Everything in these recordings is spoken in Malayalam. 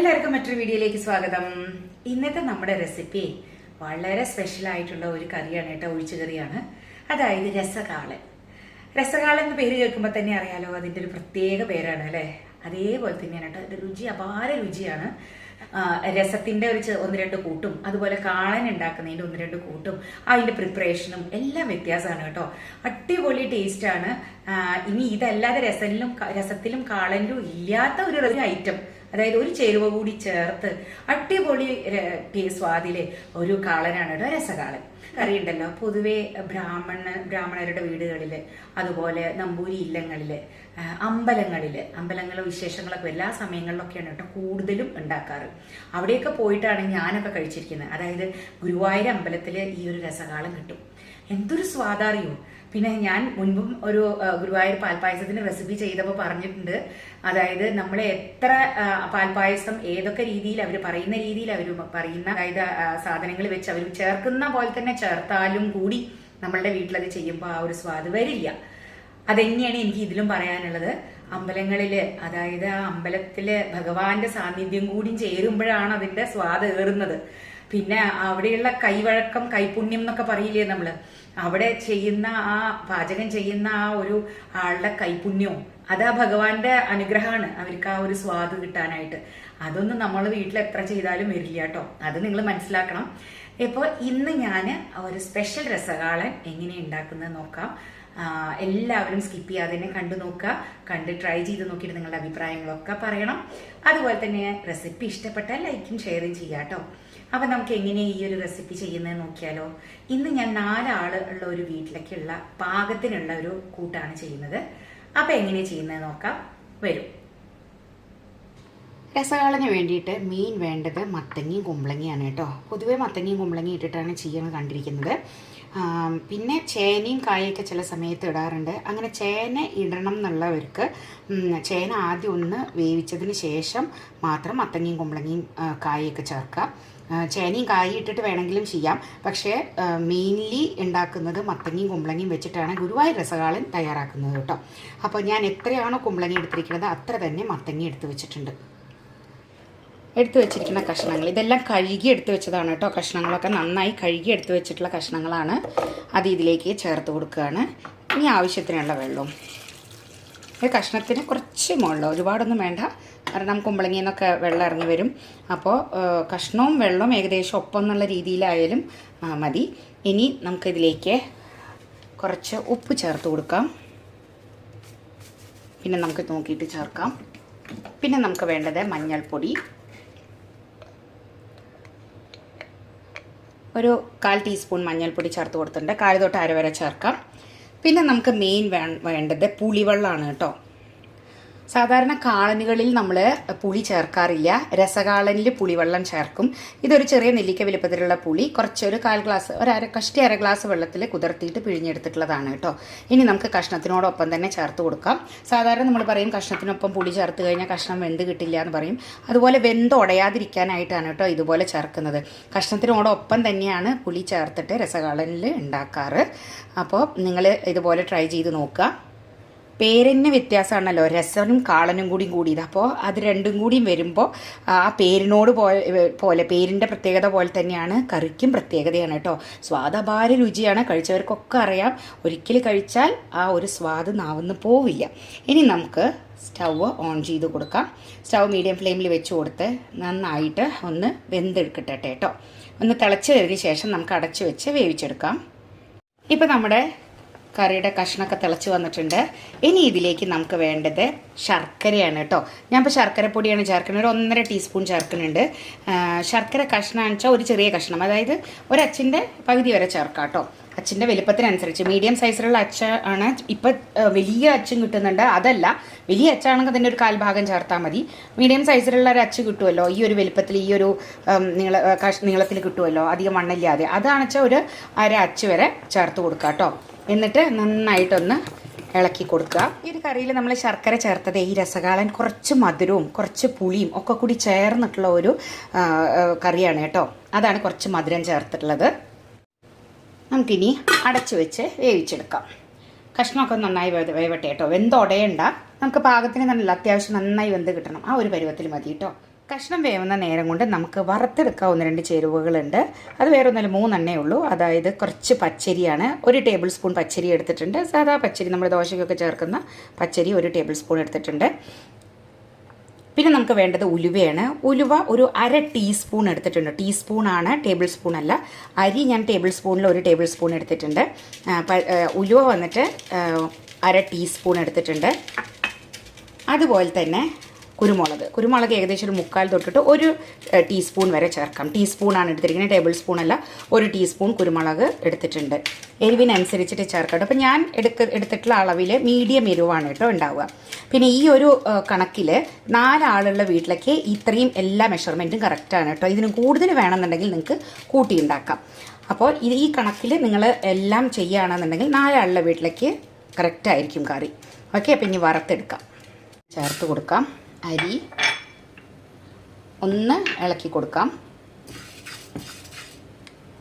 എല്ലാവർക്കും മറ്റൊരു വീഡിയോയിലേക്ക് സ്വാഗതം. ഇന്നത്തെ നമ്മുടെ റെസിപ്പി വളരെ സ്പെഷ്യൽ ആയിട്ടുള്ള ഒരു കറിയാണ് കേട്ടോ ഒഴിച്ചു കറിയാണ്. അതായത് രസകാളൻ. രസകാളൻ എന്ന് പേര് കേൾക്കുമ്പോൾ തന്നെ അറിയാലോ അതിന്റെ ഒരു പ്രത്യേക പേരാണ് അല്ലേ? അതേപോലെ തന്നെയാണ് കേട്ടോ ഇത് രുചി അപാര രുചിയാണ്. രസത്തിന്റെ ഒരു ഒന്ന് രണ്ട് കൂട്ടും അതുപോലെ കാളൻ ഉണ്ടാക്കുന്നതിന്റെ ഒന്ന് രണ്ട് കൂട്ടും അതിന്റെ പ്രിപ്പറേഷനും എല്ലാം വ്യത്യാസമാണ് കേട്ടോ. അടിപൊളി ടേസ്റ്റാണ് ഇനി ഇതല്ലാതെ രസത്തിലും രസത്തിലും കാളനിലും ഇല്ലാത്ത ഒരു ഐറ്റം അതായത് ഒരു ചേരുവ കൂടി ചേർത്ത് അടിപൊളി സ്വാദിലെ ഒരു കാളനാണ് കേട്ടോ രസകാളൻ. കറി ഉണ്ടല്ലോ പൊതുവെ ബ്രാഹ്മണ ബ്രാഹ്മണരുടെ വീടുകളിൽ അതുപോലെ നമ്പൂരി ഇല്ലങ്ങളിൽ അമ്പലങ്ങളിൽ അമ്പലങ്ങളും വിശേഷങ്ങളൊക്കെ എല്ലാ സമയങ്ങളിലൊക്കെയാണ് കേട്ടോ കൂടുതലും ഉണ്ടാക്കാറ്. അവിടെയൊക്കെ പോയിട്ടാണ് ഞാനൊക്കെ കഴിച്ചിരിക്കുന്നത്. അതായത് ഗുരുവായൂർ അമ്പലത്തിൽ ഈ ഒരു രസകാലം കിട്ടും. എന്തൊരു സ്വാദാറിയോ? പിന്നെ ഞാൻ മുൻപും ഒരു ഗുരുവായൂർ പാൽപ്പായസത്തിന്റെ റെസിപ്പി ചെയ്തപ്പോൾ പറഞ്ഞിട്ടുണ്ട്. അതായത് നമ്മൾ എത്ര പാൽപ്പായസം ഏതൊക്കെ രീതിയിൽ അവർ പറയുന്ന രീതിയിൽ അവർ പറയുന്ന അതായത് സാധനങ്ങൾ വെച്ച് അവർ ചേർക്കുന്ന പോലെ തന്നെ ചേർത്താലും കൂടി നമ്മളുടെ വീട്ടിലത് ചെയ്യുമ്പോൾ ആ ഒരു സ്വാദ് വരില്ല. അതെന്നെയാണ് എനിക്ക് ഇതിലും പറയാനുള്ളത്. അമ്പലങ്ങളിൽ അതായത് ആ അമ്പലത്തിലെ ഭഗവാന്റെ സാന്നിധ്യം കൂടി ചേരുമ്പോഴാണ് അതിന്റെ സ്വാദ് ഏറുന്നത്. പിന്നെ അവിടെയുള്ള കൈവഴക്കം കൈപുണ്യം എന്നൊക്കെ പറയില്ലേ നമ്മൾ? അവിടെ ചെയ്യുന്ന ആ പാചകം ചെയ്യുന്ന ആ ഒരു ആളുടെ കൈപുണ്യവും അത് ആ ഭഗവാന്റെ അനുഗ്രഹമാണ് അവർക്ക് ആ ഒരു സ്വാദ് കിട്ടാനായിട്ട്. അതൊന്നും നമ്മൾ വീട്ടിൽ എത്ര ചെയ്താലും വരില്ല കേട്ടോ. അത് നിങ്ങൾ മനസ്സിലാക്കണം. ഇപ്പോൾ ഇന്ന് ഞാൻ ഒരു സ്പെഷ്യൽ രസകാളൻ എങ്ങനെ ഉണ്ടാക്കുന്നത് നോക്കാം. എല്ലാവരും സ്കിപ്പ് ചെയ്യാതെ തന്നെ കണ്ടു നോക്കുക. കണ്ട് ട്രൈ ചെയ്ത് നോക്കിയിട്ട് നിങ്ങളുടെ അഭിപ്രായങ്ങളൊക്കെ പറയണം. അതുപോലെ തന്നെ റെസിപ്പി ഇഷ്ടപ്പെട്ടാൽ ലൈക്കും ഷെയറും ചെയ്യാം കേട്ടോ. അപ്പം നമുക്ക് എങ്ങനെ ഈ ഒരു റെസിപ്പി ചെയ്യുന്നത് നോക്കിയാലോ? ഇന്ന് ഞാൻ നാലാൾ ഉള്ള ഒരു വീട്ടിലേക്കുള്ള പാകത്തിനുള്ള ഒരു കൂട്ടാണ് ചെയ്യുന്നത്. അപ്പം എങ്ങനെ ചെയ്യുന്നത് നോക്കാം. വരും. രസകാളന് വേണ്ടിയിട്ട് മെയിൻ വേണ്ടത് മത്തങ്ങയും കുമ്പളങ്ങയാണ് കേട്ടോ. പൊതുവേ മത്തങ്ങയും കുമ്പളങ്ങയും ഇട്ടിട്ടാണ് ചെയ്യുന്നത്. കണ്ടിരിക്കുന്നത് പിന്നെ ചേനയും കായൊക്കെ ചില സമയത്ത് ഇടാറുണ്ട്. അങ്ങനെ ചേന ഇടണം എന്നുള്ളവർക്ക് ചേന ആദ്യം ഒന്ന് വേവിച്ചതിന് ശേഷം മാത്രം മത്തങ്ങയും കുമ്പളങ്ങയും കായൊക്കെ ചേർക്കാം. ചേനയും കായും ഇട്ടിട്ട് വേണമെങ്കിലും ചെയ്യാം. പക്ഷേ മെയിൻലി ഉണ്ടാക്കുന്നത് മത്തങ്ങയും കുമ്പളങ്ങയും വെച്ചിട്ടാണ് ഗുരുവായൂർ രസകാളൻ തയ്യാറാക്കുന്നത് കേട്ടോ. അപ്പോൾ ഞാൻ എത്രയാണോ കുമ്പളങ്ങ എടുത്തിരിക്കുന്നത് അത്ര തന്നെ മത്തങ്ങ എടുത്ത് വെച്ചിട്ടുണ്ട്. എടുത്തു വെച്ചിരിക്കുന്ന കഷ്ണങ്ങൾ. ഇതെല്ലാം കഴുകി എടുത്തു വെച്ചതാണ് കേട്ടോ. കഷ്ണങ്ങളൊക്കെ നന്നായി കഴുകി എടുത്തു വെച്ചിട്ടുള്ള കഷ്ണങ്ങളാണ്. അത് ഇതിലേക്ക് ചേർത്ത് കൊടുക്കുകയാണ്. ഇനി ആവശ്യത്തിനുള്ള വെള്ളവും. ഈ കഷ്ണത്തിന് കുറച്ച് മുകളിൽ ഒരുപാടൊന്നും വേണ്ട. കാരണം കുമ്പളങ്ങിയിൽ നിന്നൊക്കെ വെള്ളം ഇറങ്ങി വരും. അപ്പോൾ കഷ്ണവും വെള്ളവും ഏകദേശം ഒപ്പം എന്നുള്ള രീതിയിലായാലും മതി. ഇനി നമുക്കിതിലേക്ക് കുറച്ച് ഉപ്പ് ചേർത്ത് കൊടുക്കാം. പിന്നെ നമുക്ക് നോക്കിയിട്ട് ചേർക്കാം. പിന്നെ നമുക്ക് വേണ്ടത് മഞ്ഞൾപ്പൊടി. ഒരു കാൽ ടീസ്പൂൺ മഞ്ഞൾപ്പൊടി ചേർത്ത് കൊടുത്തിട്ടുണ്ട്. കാൽ തൊട്ട് അര വരെ ചേർക്കാം. പിന്നെ നമുക്ക് മെയിൻ വേണ്ടത് പുളിവെള്ളമാണ് കേട്ടോ. സാധാരണ കാളനികളിൽ നമ്മൾ പുളി ചേർക്കാറില്ല. രസകാളനിൽ പുളിവെള്ളം ചേർക്കും. ഇതൊരു ചെറിയ നെല്ലിക്ക വലുപ്പത്തിലുള്ള പുളി കുറച്ചൊരു കാൽ ഗ്ലാസ് ഒരു അര കഷ്ടി അര ഗ്ലാസ് വെള്ളത്തിൽ കുതിർത്തിയിട്ട് പിഴിഞ്ഞെടുത്തിട്ടുള്ളതാണ് കേട്ടോ. ഇനി നമുക്ക് കഷ്ണത്തിനോടൊപ്പം തന്നെ ചേർത്ത് കൊടുക്കാം. സാധാരണ നമ്മൾ പറയും കഷ്ണത്തിനൊപ്പം പുളി ചേർത്ത് കഴിഞ്ഞാൽ കഷ്ണം വെന്ത് കിട്ടില്ല എന്ന് പറയും. അതുപോലെ വെന്ത് ഉടയാതിരിക്കാനായിട്ടാണ് കേട്ടോ ഇതുപോലെ ചേർക്കുന്നത്. കഷ്ണത്തിനോടൊപ്പം തന്നെയാണ് പുളി ചേർത്തിട്ട് രസകാളനിൽ ഉണ്ടാക്കാറ്. അപ്പോൾ നിങ്ങൾ ഇതുപോലെ ട്രൈ ചെയ്ത് നോക്കുക. പേരിന് വ്യത്യാസമാണല്ലോ. രസനും കാളനും കൂടിയും കൂടിയത്. അപ്പോൾ അത് രണ്ടും കൂടിയും വരുമ്പോൾ ആ പേരിനോട് പോലെ പേരിന്റെ പ്രത്യേകത പോലെ തന്നെയാണ് കറിക്കും പ്രത്യേകതയാണ് കേട്ടോ. സ്വാദഭാര രുചിയാണ്. കഴിച്ചവർക്കൊക്കെ അറിയാം. ഒരിക്കൽ കഴിച്ചാൽ ആ ഒരു സ്വാദ് നാവുന്ന് പോവില്ല. ഇനി നമുക്ക് സ്റ്റൗവ് ഓൺ ചെയ്ത് കൊടുക്കാം. സ്റ്റൗ മീഡിയം ഫ്ലെയിമിൽ വെച്ച് കൊടുത്ത് നന്നായിട്ട് ഒന്ന് വെന്തെടുക്കട്ടെ കേട്ടോ. ഒന്ന് തിളച്ച് കഴിഞ്ഞ ശേഷം നമുക്ക് അടച്ചു വെച്ച് വേവിച്ചെടുക്കാം. ഇപ്പം നമ്മുടെ കറിയുടെ കഷ്ണമൊക്കെ തിളച്ച് വന്നിട്ടുണ്ട്. ഇനി ഇതിലേക്ക് നമുക്ക് വേണ്ടത് ശർക്കരയാണ് കേട്ടോ. ഞാൻ ഇപ്പോൾ ശർക്കര പൊടിയാണ് ചേർക്കുന്നത്. ഒരു ഒന്നര ടീസ്പൂൺ ചേർക്കുന്നുണ്ട്. ശർക്കര കഷ്ണം വെച്ചാൽ ഒരു ചെറിയ കഷ്ണം. അതായത് ഒരു അച്ചിന്റെ പകുതി വരെ ചേർക്കാം കേട്ടോ. അച്ചിന്റെ വലിപ്പത്തിനനുസരിച്ച്. മീഡിയം സൈസിലുള്ള അച്ച ആണ് ഇപ്പം വലിയ അച്ചും കിട്ടുന്നുണ്ട്. അതല്ല വലിയ അച്ചാണെങ്കിൽ അതിന്റെ ഒരു കാൽഭാഗം ചേർത്താൽ മതി. മീഡിയം സൈസിലുള്ള ഒരു അച്ച് കിട്ടുമല്ലോ? ഈ ഒരു വലിപ്പത്തിൽ ഈ ഒരു നീള നീളത്തിൽ കിട്ടുമല്ലോ? അധികം മണ്ണില്ലാതെ. അതാണ് അതാണെച്ചാൽ ഒരു അര അച്ച് വരെ ചേർത്ത് കൊടുക്കുക കേട്ടോ. എന്നിട്ട് നന്നായിട്ടൊന്ന് ഇളക്കി കൊടുക്കുക. ഈ ഒരു കറിയിൽ നമ്മൾ ശർക്കര ചേർത്തത് ഈ രസകാളൻ കുറച്ച് മധുരവും കുറച്ച് പുളിയും ഒക്കെ കൂടി ചേർന്നിട്ടുള്ള ഒരു കറിയാണ് കേട്ടോ. അതാണ് കുറച്ച് മധുരം ചേർത്തിട്ടുള്ളത്. നമുക്കിനി അടച്ചു വെച്ച് വേവിച്ചെടുക്കാം. കഷ്ണമൊക്കെ നന്നായി വേവട്ടെ കേട്ടോ. വെന്തുടയണ്ട നമുക്ക് പാകത്തിന് നല്ല അത്യാവശ്യം നന്നായി വെന്ത് കിട്ടണം. ആ ഒരു പരുവത്തിൽ മതി കേട്ടോ. കഷ്ണം വേവുന്ന നേരം കൊണ്ട് നമുക്ക് വറുത്തെടുക്കാവുന്ന രണ്ട് ചേരുവകളുണ്ട്. അത് വേറെ ഒന്നല്ല മൂന്നെണ്ണേ ഉള്ളൂ. അതായത് കുറച്ച് പച്ചരിയാണ്. ഒരു ടേബിൾ സ്പൂൺ പച്ചരി എടുത്തിട്ടുണ്ട്. സാധാ പച്ചരി നമ്മൾ ദോശയ്ക്കൊക്കെ ചേർക്കുന്ന പച്ചരി ഒരു ടേബിൾ സ്പൂൺ എടുത്തിട്ടുണ്ട്. പിന്നെ നമുക്ക് വേണ്ടത് ഉലുവയാണ്. ഉലുവ ഒരു അര ടീസ്പൂൺ എടുത്തിട്ടുണ്ട്. ടീസ്പൂണാണ് ടേബിൾ സ്പൂൺ അല്ല. അരി ഞാൻ ടേബിൾ സ്പൂണിൽ ഒരു ടേബിൾ സ്പൂൺ എടുത്തിട്ടുണ്ട്. ഉലുവ വന്നിട്ട് അര ടീസ്പൂൺ എടുത്തിട്ടുണ്ട്. അതുപോലെ തന്നെ കുരുമുളക്. കുരുമുളക് ഏകദേശം ഒരു മുക്കാൽ തൊട്ടിട്ട് ഒരു ടീസ്പൂൺ വരെ ചേർക്കാം. ടീസ്പൂണാണ് എടുത്തിരിക്കുന്നത്. ടേബിൾ സ്പൂൺ അല്ല ഒരു ടീസ്പൂൺ കുരുമുളക് എടുത്തിട്ടുണ്ട്. എരിവിനനുസരിച്ചിട്ട് ചേർക്കട്ടെ അപ്പോൾ ഞാൻ എടുക്ക എടുത്തിട്ടുള്ള അളവിൽ മീഡിയം എരിവാണ് കേട്ടോ ഉണ്ടാവുക. പിന്നെ ഈ ഒരു കണക്കിൽ നാലാളുള്ള വീട്ടിലേക്ക് ഇത്രയും എല്ലാ മെഷർമെന്റും കറക്റ്റാണ് കേട്ടോ. ഇതിന് കൂടുതൽ വേണമെന്നുണ്ടെങ്കിൽ നിങ്ങൾക്ക് കൂട്ടി ഉണ്ടാക്കാം അപ്പോൾ ഇത് ഈ കണക്കിൽ നിങ്ങൾ എല്ലാം ചെയ്യുകയാണെന്നുണ്ടെങ്കിൽ നാലാളുള്ള വീട്ടിലേക്ക് കറക്റ്റായിരിക്കും കറി. ഓക്കെ അപ്പം ഇനി വറുത്തെടുക്കാം. ചേർത്ത് കൊടുക്കാം. അരി ഒന്ന് ഇളക്കി കൊടുക്കാം.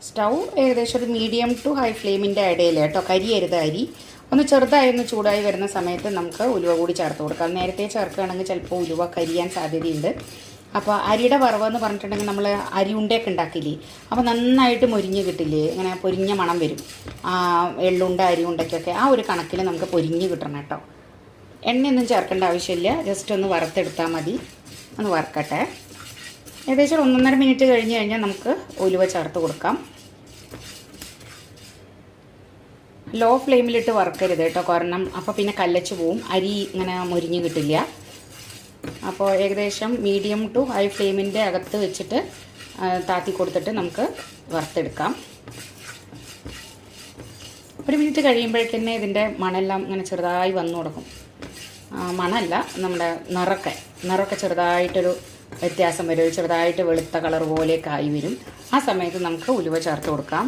സ്റ്റൗ ഏകദേശം ഒരു മീഡിയം ടു ഹൈ ഫ്ലെയിമിന്റെ ഇടയിൽ കേട്ടോ കരിയരുത് അരി. ഒന്ന് ചെറുതായിരുന്നു ചൂടായി വരുന്ന സമയത്ത് നമുക്ക് ഉലുവ കൂടി ചേർത്ത് കൊടുക്കാം. നേരത്തെ ചേർക്കുകയാണെങ്കിൽ ചിലപ്പോൾ ഉലുവ കരിയാൻ സാധ്യതയുണ്ട്. അപ്പോൾ അരിയുടെ എന്ന് പറഞ്ഞിട്ടുണ്ടെങ്കിൽ നമ്മൾ അരി ഉണ്ടയൊക്കെ ഉണ്ടാക്കില്ലേ? അപ്പോൾ നന്നായിട്ട് മൊരിഞ്ഞ് കിട്ടില്ലേ? ഇങ്ങനെ പൊരിഞ്ഞ മണം വരും. എള്ളുണ്ട അരി ഉണ്ടയ്ക്കൊക്കെ ആ ഒരു കണക്കിൽ നമുക്ക് പൊരിഞ്ഞ് കിട്ടണം കേട്ടോ. എണ്ണയൊന്നും ചേർക്കേണ്ട ആവശ്യമില്ല. ജസ്റ്റ് ഒന്ന് വറുത്തെടുത്താൽ മതി. ഒന്ന് വറുക്കട്ടെ. ഏകദേശം ഒന്നൊന്നര മിനിറ്റ് കഴിഞ്ഞ് കഴിഞ്ഞാൽ നമുക്ക് ഉലുവ ചേർത്ത് കൊടുക്കാം. ലോ ഫ്ലെയിമിലിട്ട് വറുക്കരുത് കേട്ടോ. കാരണം അപ്പോൾ പിന്നെ കല്ലച്ച് പോവും. അരി ഇങ്ങനെ മുരിഞ്ഞ് കിട്ടില്ല. അപ്പോൾ ഏകദേശം മീഡിയം ടു ഹൈ ഫ്ലെയിമിന്റെ അകത്ത് വെച്ചിട്ട് താത്തി കൊടുത്തിട്ട് നമുക്ക് വറുത്തെടുക്കാം. ഒരു മിനിറ്റ് കഴിയുമ്പോഴേക്കന്നെ ഇതിന്റെ മണെല്ലാം ഇങ്ങനെ ചെറുതായി വന്നു തുടങ്ങും. മണമല്ല നമ്മുടെ നിറക്കെ. നിറക്കെ ചെറുതായിട്ടൊരു വ്യത്യാസം വരും. ചെറുതായിട്ട് വെളുത്ത കളർ പോലെയൊക്കെ ആയി വരും. ആ സമയത്ത് നമുക്ക് ഉലുവ ചേർത്ത് കൊടുക്കാം.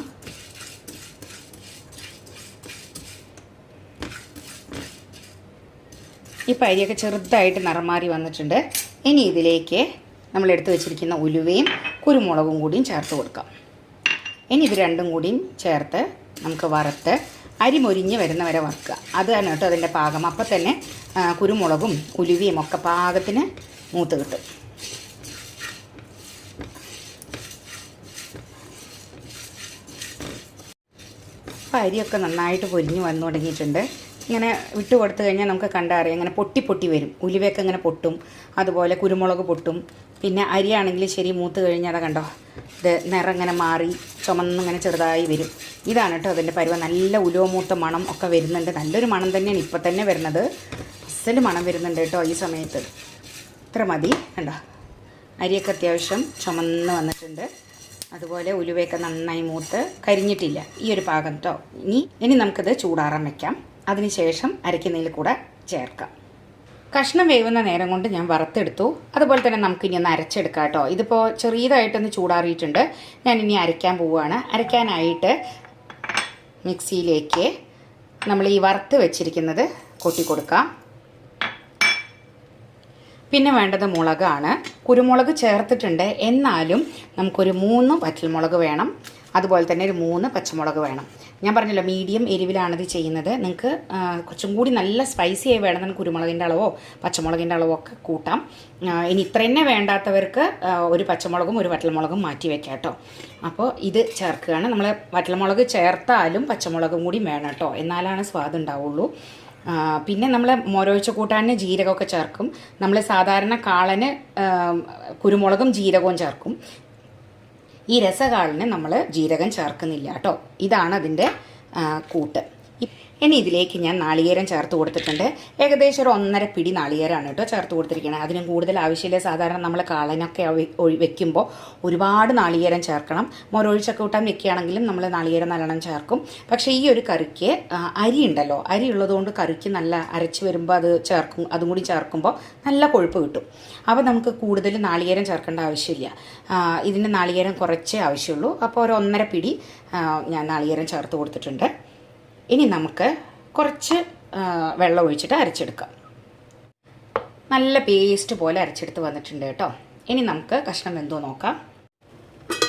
ഈ പരിയൊക്കെ ചെറുതായിട്ട് നിറം മാറി വന്നിട്ടുണ്ട്. ഇനി ഇതിലേക്ക് നമ്മൾ എടുത്തു വെച്ചിരിക്കുന്ന ഉലുവയും കുരുമുളകും കൂടിയും ചേർത്ത് കൊടുക്കാം. ഇനി ഇത് രണ്ടും കൂടിയും ചേർത്ത് നമുക്ക് വറുത്ത് അരി മൊരിഞ്ഞ് വരുന്ന വരെ വറുക്കുക അതാണ് കേട്ടോ അതിന്റെ പാകം. അപ്പം തന്നെ കുരുമുളകും ഉലുവയും ഒക്കെ പാകത്തിന് മൂത്ത് കിട്ടും. അപ്പം അരിയൊക്കെ നന്നായിട്ട് പൊരിഞ്ഞ് വന്നു തുടങ്ങിയിട്ടുണ്ട്. ഇങ്ങനെ വിട്ട് കൊടുത്തു കഴിഞ്ഞാൽ നമുക്ക് കണ്ടറിയാം ഇങ്ങനെ പൊട്ടി പൊട്ടി വരും. ഉലുവയൊക്കെ ഇങ്ങനെ പൊട്ടും. അതുപോലെ കുരുമുളക് പൊട്ടും. പിന്നെ അരിയാണെങ്കിൽ ശരി മൂത്ത് കഴിഞ്ഞാൽ കണ്ടോ. ഇത് നിറം ഇങ്ങനെ മാറി ചുമന്നിങ്ങനെ ചെറുതായി വരും. ഇതാണ് കേട്ടോ അതിന്റെ പരുവ. നല്ല ഉലുവമൂത്ത മണം ഒക്കെ വരുന്നുണ്ട്. നല്ലൊരു മണം തന്നെയാണ് ഇപ്പം തന്നെ വരുന്നത്. അസൽ മണം വരുന്നുണ്ട് കേട്ടോ ഈ സമയത്ത്. ഇത്ര മതി. കണ്ടോ? അരിയൊക്കെ അത്യാവശ്യം ചുമന്ന് വന്നിട്ടുണ്ട്. അതുപോലെ ഉലുവയൊക്കെ നന്നായി മൂത്ത് കരിഞ്ഞിട്ടില്ല. ഈ ഒരു പാകം കേട്ടോ. ഇനി ഇനി നമുക്കിത് ചൂടാറാൻ വെക്കാം. അതിനുശേഷം അരയ്ക്കുന്നതിൽ കൂടെ ചേർക്കാം. കഷ്ണം വേവുന്ന നേരം കൊണ്ട് ഞാൻ വറുത്തെടുത്തു. അതുപോലെ തന്നെ നമുക്ക് ഇനി ഒന്ന് അരച്ചെടുക്കാം കേട്ടോ. ഇതിപ്പോൾ ചെറിയതായിട്ടൊന്ന് ചൂടാറിയിട്ടുണ്ട്. ഞാൻ ഇനി അരയ്ക്കാൻ പോവുകയാണ്. അരയ്ക്കാനായിട്ട് മിക്സിയിലേക്ക് നമ്മൾ ഈ വറുത്ത് വെച്ചിരിക്കുന്നത് കൊട്ടി കൊടുക്കാം. പിന്നെ വേണ്ടത് മുളകാണ്. കുരുമുളക് ചേർത്തിട്ടുണ്ട്. എന്നാലും നമുക്കൊരു മൂന്ന് വറ്റൽമുളക് വേണം. അതുപോലെ തന്നെ ഒരു മൂന്ന് പച്ചമുളക് വേണം. ഞാൻ പറഞ്ഞല്ലോ മീഡിയം എരിവിലാണ് ഇത് ചെയ്യുന്നത്. നിങ്ങൾക്ക് കുറച്ചും കൂടി നല്ല സ്പൈസി ആയി വേണമെന്ന് കുരുമുളകിന്റെ അളവോ പച്ചമുളകിന്റെ അളവോ ഒക്കെ കൂട്ടാം. ഇനി ഇത്ര തന്നെ വേണ്ടാത്തവർക്ക് ഒരു പച്ചമുളകും ഒരു വറ്റൽമുളകും മാറ്റി വെക്കാം കേട്ടോ. അപ്പോൾ ഇത് ചേർക്കുകയാണ്. നമ്മൾ വറ്റൽമുളക് ചേർത്താലും പച്ചമുളകും കൂടി വേണം കേട്ടോ. എന്നാലാണ് സ്വാദ് ഉണ്ടാവുള്ളൂ. പിന്നെ നമ്മൾ മൊരൊഴിച്ച കൂട്ടാന് ജീരകമൊക്കെ ചേർക്കും. നമ്മൾ സാധാരണ കാളന് കുരുമുളകും ജീരകവും ചേർക്കും. ഈ രസകാളിന് നമ്മൾ ജീരകം ചേർക്കുന്നില്ല കേട്ടോ. ഇതാണ് അതിന്റെ കൂട്ട്. ഇനി ഇതിലേക്ക് ഞാൻ നാളികേരം ചേർത്ത് കൊടുത്തിട്ടുണ്ട്. ഏകദേശം ഒരു ഒന്നര പിടി നാളികേരമാണ് കേട്ടോ ചേർത്ത് കൊടുത്തിരിക്കുന്നത്. അതിനും കൂടുതൽ ആവശ്യമില്ല. സാധാരണ നമ്മൾ കാളനൊക്കെ വെക്കുമ്പോൾ ഒരുപാട് നാളികേരം ചേർക്കണം. മൊരൊഴിച്ചൊക്കെ കൂട്ടാൻ വെക്കുകയാണെങ്കിലും നമ്മൾ നാളികേരം നല്ലോണം ചേർക്കും. പക്ഷേ ഈ ഒരു കറിക്ക് അരി ഉണ്ടല്ലോ. അരി ഉള്ളതുകൊണ്ട് കറിക്ക് നല്ല അരച്ച് വരുമ്പോൾ അത് ചേർക്കും. അതും കൂടി ചേർക്കുമ്പോൾ നല്ല കൊഴുപ്പ് കിട്ടും. അപ്പോൾ നമുക്ക് കൂടുതൽ നാളികേരം ചേർക്കേണ്ട ആവശ്യമില്ല. ഇതിന്റെ നാളികേരം കുറച്ചേ ആവശ്യമുള്ളൂ. അപ്പോൾ ഒരു ഒന്നര പിടി ഞാൻ നാളികേരം ചേർത്ത് കൊടുത്തിട്ടുണ്ട്. ഇനി നമുക്ക് കുറച്ച് വെള്ളം ഒഴിച്ചിട്ട് അരച്ചെടുക്കാം. നല്ല പേസ്റ്റ് പോലെ അരച്ചെടുത്ത് വന്നിട്ടുണ്ട് കേട്ടോ. ഇനി നമുക്ക് കഷ്ണം വെന്തോ നോക്കാം.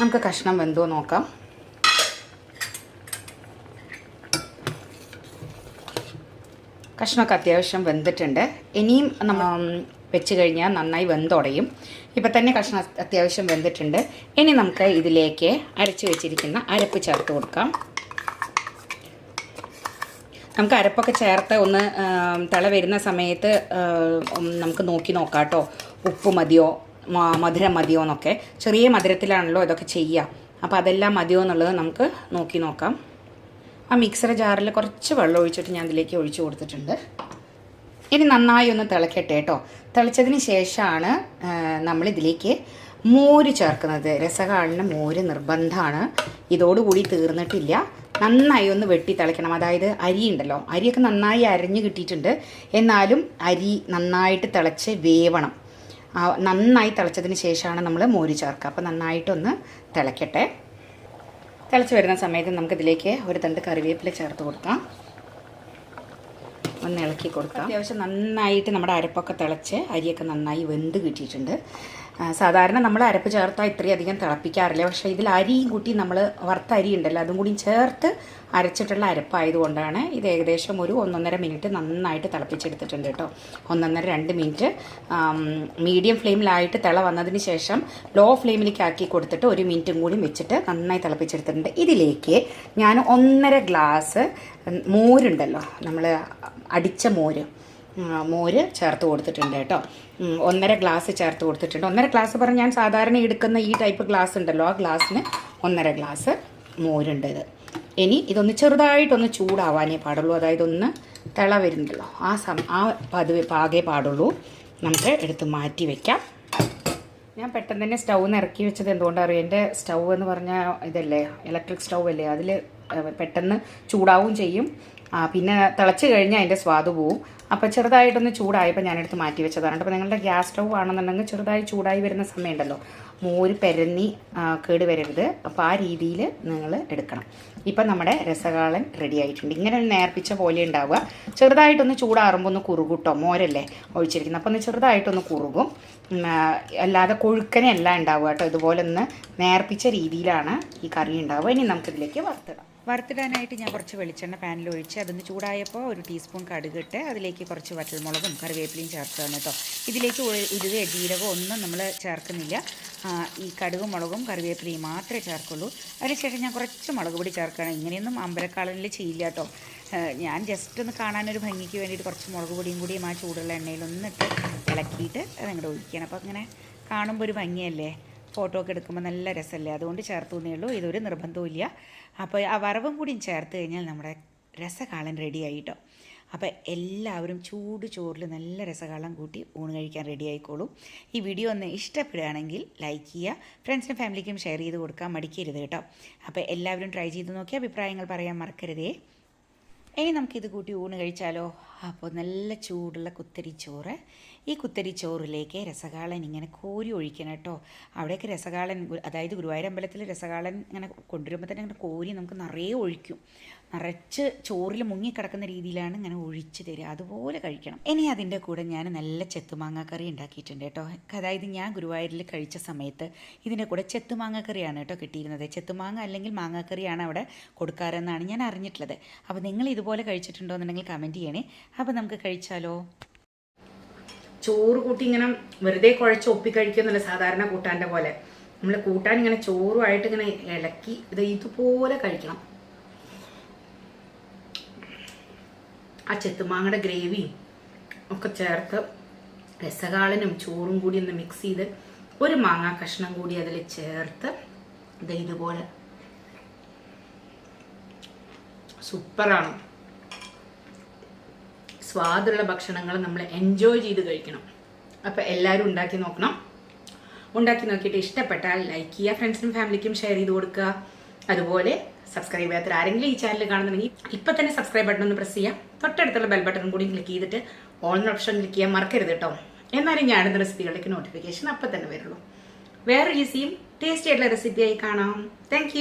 നമുക്ക് കഷ്ണം വെന്തോ നോക്കാം. കഷ്ണമൊക്കെ അത്യാവശ്യം വെന്തിട്ടുണ്ട്. ഇനിയും നമ്മൾ വെച്ച് കഴിഞ്ഞാൽ നന്നായി വെന്തുടയും. ഇപ്പം തന്നെ കഷ്ണം അത്യാവശ്യം വെന്തിട്ടുണ്ട്. ഇനി നമുക്ക് ഇതിലേക്ക് അരച്ച് വെച്ചിരിക്കുന്ന അരപ്പ് ചേർത്ത് കൊടുക്കാം. നമുക്ക് അരപ്പൊക്കെ ചേർത്ത് ഒന്ന് തിള വരുന്ന സമയത്ത് നമുക്ക് നോക്കി നോക്കാം കേട്ടോ ഉപ്പ് മതിയോ? മധുരം മതിയോ എന്നൊക്കെ. ചെറിയ മധുരത്തിലാണല്ലോ ഇതൊക്കെ ചെയ്യുക അപ്പോൾ അതെല്ലാം മതിയോ എന്നുള്ളത് നമുക്ക് നോക്കി നോക്കാം. ആ മിക്സർ ജാറിൽ കുറച്ച് വെള്ളം ഒഴിച്ചിട്ട് ഞാൻ അതിലേക്ക് ഒഴിച്ചു കൊടുത്തിട്ടുണ്ട്. ഇനി നന്നായി ഒന്ന് തിളക്കട്ടെ കേട്ടോ തിളച്ചതിന് ശേഷമാണ് നമ്മളിതിലേക്ക് മോര് ചേർക്കുന്നത്. രസകാളിന് മോര് നിർബന്ധമാണ്. ഇതോടുകൂടി തീർന്നിട്ടില്ല. നന്നായി ഒന്ന് വെട്ടി തിളയ്ക്കണം. അതായത് അരി ഉണ്ടല്ലോ അരിയൊക്കെ നന്നായി അരഞ്ഞു കിട്ടിയിട്ടുണ്ട്. എന്നാലും അരി നന്നായിട്ട് തിളച്ച് വേവണം. നന്നായി തിളച്ചതിന് ശേഷമാണ് നമ്മൾ മോര് ചേർക്കുക. അപ്പോൾ നന്നായിട്ടൊന്ന് തിളയ്ക്കട്ടെ തിളച്ച് വരുന്ന സമയത്ത് നമുക്കിതിലേക്ക് ഒരു തണ്ട് കറിവേപ്പില ചേർത്ത് കൊടുക്കാം. ഒന്ന് ഇളക്കി കൊടുക്കാം. അത്യാവശ്യം നന്നായിട്ട് നമ്മുടെ അരപ്പൊക്കെ തിളച്ച് അരിയൊക്കെ നന്നായി വെന്ത് കിട്ടിയിട്ടുണ്ട്. സാധാരണ നമ്മൾ അരപ്പ് ചേർത്താൽ ഇത്രയധികം തിളപ്പിക്കാറില്ല. പക്ഷേ ഇതിൽ അരിയും കൂട്ടി നമ്മൾ വറുത്ത അരി ഉണ്ടല്ലോ അതും കൂടി ചേർത്ത് അരച്ചിട്ടുള്ള അരപ്പായതുകൊണ്ടാണ് ഇത് ഏകദേശം ഒരു ഒന്നൊന്നര മിനിറ്റ് നന്നായിട്ട് തിളപ്പിച്ചെടുത്തിട്ടുണ്ട് കേട്ടോ. ഒന്നൊന്നര രണ്ട് മിനിറ്റ്. മീഡിയം ഫ്ലെയിമിലായിട്ട് തിള വന്നതിന് ശേഷം ലോ ഫ്ലെയിമിലേക്ക് ആക്കി കൊടുത്തിട്ട് ഒരു മിനിറ്റും കൂടി വെച്ചിട്ട് നന്നായി തിളപ്പിച്ചെടുത്തിട്ടുണ്ട്. ഇതിലേക്ക് ഞാൻ ഒന്നര ഗ്ലാസ് മോരുണ്ടല്ലോ നമ്മൾ അടിച്ച മോര്. മോര് ചേർത്ത് കൊടുത്തിട്ടുണ്ട് കേട്ടോ. ഒന്നര ഗ്ലാസ് ചേർത്ത് കൊടുത്തിട്ടുണ്ട്. ഒന്നര ഗ്ലാസ് പറഞ്ഞ് ഞാൻ സാധാരണ എടുക്കുന്ന ഈ ടൈപ്പ് ഗ്ലാസ് ഉണ്ടല്ലോ ആ ഗ്ലാസ്സിന് ഒന്നര ഗ്ലാസ് മോരുണ്ട് ഇത്. ഇനി ഇതൊന്ന് ചെറുതായിട്ടൊന്ന് ചൂടാവാനേ പാടുള്ളൂ. അതായത് ഒന്ന് തിള വരുന്നുണ്ടല്ലോ. ആ സം ആ പതിവ് പാകേ പാടുള്ളൂ. നമുക്ക് എടുത്ത് മാറ്റി വയ്ക്കാം ഞാൻ പെട്ടെന്ന് തന്നെ സ്റ്റൗ നിന്ന് ഇറക്കി വെച്ചത് എന്തുകൊണ്ടാണ് അറിയാം? എന്റെ സ്റ്റൗ എന്ന് പറഞ്ഞാൽ ഇതല്ലേ ഇലക്ട്രിക് സ്റ്റൗ അല്ലേ? അതിൽ പെട്ടെന്ന് ചൂടാവും ചെയ്യും. പിന്നെ തിളച്ച് കഴിഞ്ഞാൽ അതിന്റെ സ്വാദ് പോവും. അപ്പോൾ ചെറുതായിട്ടൊന്ന് ചൂടായപ്പോൾ ഞാനെടുത്ത് മാറ്റി വെച്ചതാണ് അപ്പോൾ നിങ്ങളുടെ ഗ്യാസ് സ്റ്റൗ ആണെന്നുണ്ടെങ്കിൽ ചെറുതായി ചൂടായി വരുന്ന സമയമുണ്ടല്ലോ. മോര് പെരന്നി കേട് വരരുത്. അപ്പോൾ ആ രീതിയിൽ നിങ്ങൾ എടുക്കണം. ഇപ്പം നമ്മുടെ രസകാളൻ റെഡി ആയിട്ടുണ്ട്. ഇങ്ങനെ നേർപ്പിച്ച പോലെ ഉണ്ടാവുക. ചെറുതായിട്ടൊന്ന് ചൂടാറുമ്പോൾ ഒന്ന് കുറുകൂട്ടോ? മോരല്ലേ ഒഴിച്ചിരിക്കുന്നത്. അപ്പോൾ ഒന്ന് ചെറുതായിട്ടൊന്ന് കുറുകും. അല്ലാതെ കൊഴുക്കനെ അല്ലാതെ കൊഴുക്കനല്ല ഉണ്ടാവുക കേട്ടോ. ഇതുപോലെ ഒന്ന് നേർപ്പിച്ച രീതിയിലാണ് ഈ കറി ഉണ്ടാവുക. ഇനി നമുക്കിതിലേക്ക് വറുത്തിടാം. വറുത്തിടാനായിട്ട് ഞാൻ കുറച്ച് വെളിച്ചെണ്ണ പാനിൽ ഒഴിച്ച് അതൊന്ന് ചൂടായപ്പോൾ ഒരു ടീസ്പൂൺ കടുകിട്ട് അതിലേക്ക് കുറച്ച് വറ്റൽമുളകും കറിവേപ്പിലയും ചേർത്താണ് കേട്ടോ. ഇതിലേക്ക് ഉ- ഉലുവ ജീരകം ഒന്നും നമ്മൾ ചേർക്കുന്നില്ല. ഈ കടുകും മുളകും കറിവേപ്പിലയും മാത്രമേ ചേർക്കുള്ളൂ. അതിനുശേഷം ഞാൻ കുറച്ച് മുളക് പൊടി ചേർക്കുകയാണ്. ഇങ്ങനെയൊന്നും അമ്പലക്കാളനിൽ ചെയ്യില്ല കേട്ടോ. ഞാൻ ജസ്റ്റ് ഒന്ന് കാണാനൊരു ഭംഗിക്ക് വേണ്ടിയിട്ട് കുറച്ച് മുളക് പൊടിയും കൂടിയും ആ ചൂടുള്ള എണ്ണയിൽ ഒന്നിട്ട് ഇളക്കിയിട്ട് അതങ്ങോട്ട് ഒഴിക്കണം അപ്പോൾ അങ്ങനെ കാണുമ്പോൾ ഒരു ഭംഗിയല്ലേ? ഫോട്ടോ ഒക്കെ എടുക്കുമ്പോൾ നല്ല രസമല്ലേ അതുകൊണ്ട് ചേർത്തു എന്നേ ഉള്ളൂ. ഇതൊരു നിർബന്ധവും ഇല്ല അപ്പോൾ ആ വറവും കൂടിയും ചേർത്ത് കഴിഞ്ഞാൽ നമ്മുടെ രസകാളൻ റെഡിയായി ആയിട്ടോ. അപ്പോൾ എല്ലാവരും ചൂട് ചോറിൽ നല്ല രസകാളം കൂട്ടി ഊണ് കഴിക്കാൻ റെഡി ആയിക്കോളൂ. ഈ വീഡിയോ ഒന്ന് ഇഷ്ടപ്പെടുകയാണെങ്കിൽ ലൈക്ക് ചെയ്യുക. ഫ്രണ്ട്സിനും ഫാമിലിക്കും ഷെയർ ചെയ്ത് കൊടുക്കാൻ മടിക്കരുത് കേട്ടോ. അപ്പോൾ എല്ലാവരും ട്രൈ ചെയ്ത് നോക്കി അഭിപ്രായങ്ങൾ പറയാൻ മറക്കരുതേ. ഇനി നമുക്കിത് കൂട്ടി ഊണ് കഴിച്ചാലോ? അപ്പോൾ നല്ല ചൂടുള്ള കുത്തരിച്ചോറ് ഈ കുത്തരിച്ചോറിലേക്ക് രസകാളൻ ഇങ്ങനെ കോരി ഒഴിക്കണം കേട്ടോ. അവിടെയൊക്കെ രസകാളൻ അതായത് ഗുരുവായൂർ അമ്പലത്തിൽ രസകാളൻ ഇങ്ങനെ കൊണ്ടുവരുമ്പോൾ തന്നെ ഇങ്ങനെ കോരി നമുക്ക് നിറയെ ഒഴിക്കും. നിറച്ച് ചോറിൽ മുങ്ങിക്കിടക്കുന്ന രീതിയിലാണ് ഇങ്ങനെ ഒഴിച്ച് തരിക. അതുപോലെ കഴിക്കണം. ഇനി അതിന്റെ കൂടെ ഞാൻ നല്ല ചെത്തുമാങ്ങ കറി ഉണ്ടാക്കിയിട്ടുണ്ട് കേട്ടോ. അതായത് ഞാൻ ഗുരുവായൂരിൽ കഴിച്ച സമയത്ത് ഇതിന്റെ കൂടെ ചെത്തുമാങ്ങ കറിയാണ് കേട്ടോ കിട്ടിയിരുന്നത്. ചെത്തുമാങ്ങ അല്ലെങ്കിൽ മാങ്ങാക്കറിയാണ് അവിടെ കൊടുക്കാറെന്നാണ് ഞാൻ അറിഞ്ഞിട്ടുള്ളത്. അപ്പോൾ നിങ്ങൾ ഇതുപോലെ കഴിച്ചിട്ടുണ്ടോ എന്നുണ്ടെങ്കിൽ കമന്റ് ചെയ്യണേ. അപ്പോൾ നമുക്ക് കഴിച്ചാലോ? ചോറ് കൂട്ടി ഇങ്ങനെ വെറുതെ കുഴച്ച് ഒപ്പി കഴിക്കുന്നില്ല സാധാരണ കൂട്ടാന്റെ പോലെ. നമ്മൾ കൂട്ടാൻ ഇങ്ങനെ ചോറുമായിട്ട് ഇങ്ങനെ ഇളക്കി ഇത് ഇതുപോലെ കഴിക്കണം. ആ ചെത്തുമാങ്ങയുടെ ഗ്രേവിയും ഒക്കെ ചേർത്ത് രസകാളനും ചോറും കൂടി ഒന്ന് മിക്സ് ചെയ്ത് ഒരു മാങ്ങാ കഷ്ണം കൂടി അതിൽ ചേർത്ത് ഇത് ഇതുപോലെ. സൂപ്പറാണ്. സ്വാദുള്ള ഭക്ഷണങ്ങൾ നമ്മൾ എൻജോയ് ചെയ്ത് കഴിക്കണം. അപ്പോൾ എല്ലാവരും ഉണ്ടാക്കി നോക്കണം. ഉണ്ടാക്കി നോക്കിയിട്ട് ഇഷ്ടപ്പെട്ടാൽ ലൈക്ക് ചെയ്യുക ഫ്രണ്ട്സിനും ഫാമിലിക്കും ഷെയർ ചെയ്ത് കൊടുക്കുക. അതുപോലെ സബ്സ്ക്രൈബ് ചെയ്യാത്ത ആരെങ്കിലും ഈ ചാനൽ കാണുന്നുണ്ടെങ്കിൽ ഇപ്പം തന്നെ സബ്സ്ക്രൈബ് ബട്ടൺ ഒന്ന് പ്രസ് ചെയ്യാം തൊട്ടടുത്തുള്ള ബെൽ ബട്ടൺ കൂടി ക്ലിക്ക് ചെയ്തിട്ട് ഓൺ ഓപ്ഷൻ ക്ലിക്ക് ചെയ്യാൻ മറക്കരുത് കേട്ടോ എന്നാലും ഞാനിടുന്ന റെസിപ്പികളിലേക്ക് നോട്ടിഫിക്കേഷൻ അപ്പം തന്നെ വരുള്ളൂ. വേറെ ഈസിയും ടേസ്റ്റി ആയിട്ടുള്ള റെസിപ്പിയായി കാണാം. താങ്ക്